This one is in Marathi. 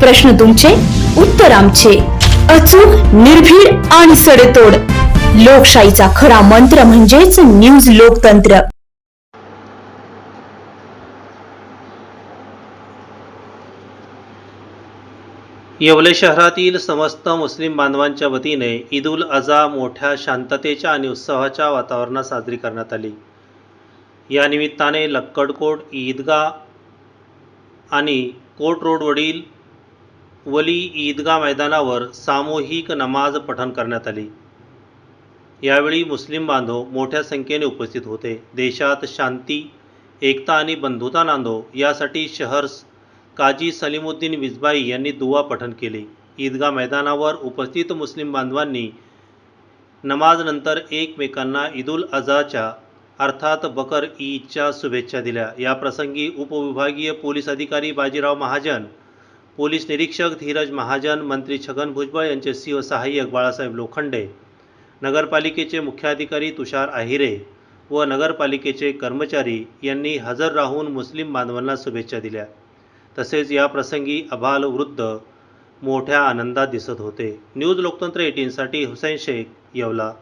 प्रश्न तुमचे उत्तर आमचे. अचूक निर्भीड आणि सडेतोड. लोकशाहीचा खरा मंत्र म्हणजेच न्यूज लोकतंत्र. येवले शहरातील समस्त मुस्लिम बांधवांच्या वतीने ईद उल अझा मोठ्या शांततेच्या आणि उत्सवाच्या वातावरणात साजरी करण्यात आली. या निमित्ताने लक्कडकोट ईदगाह आणि कोट रोडवरील वली ईदगा मैदानावर सामूहिक नमाज पठण करण्यात आली. यावेळी मुस्लिम बांधव मोठ्या संख्येने उपस्थित होते. देशात शांती एकता आणि बंधुता नांदो यासाठी शहर्स काजी सलीमुद्दीन विजबाई यांनी दुवा पठण केले. ईदगा मैदानावर उपस्थित मुस्लिम बांधवांनी नमाजनंतर एकमेकांना ईदुल अझाच्या अर्थात बकर ईदच्या शुभेच्छा दिल्या. याप्रसंगी उपविभागीय पोलीस अधिकारी बाजीराव महाजन पोलीस निरीक्षक धीरज महाजन मंत्री छगन भुजबळ यांचे सिंह सहाय्यक बाळासाहेब लोखंडे नगरपालिकेचे मुख्याधिकारी तुषार आहिरे व नगरपालिकेचे कर्मचारी यांनी हजर राहून मुस्लिम बांधवांना शुभेच्छा दिल्या. तसेच या प्रसंगी अबाल वृद्ध मोठ्या आनंदात दिसत होते. न्यूज लोकतंत्र एटीनसाठी हुसैन शेख येवला.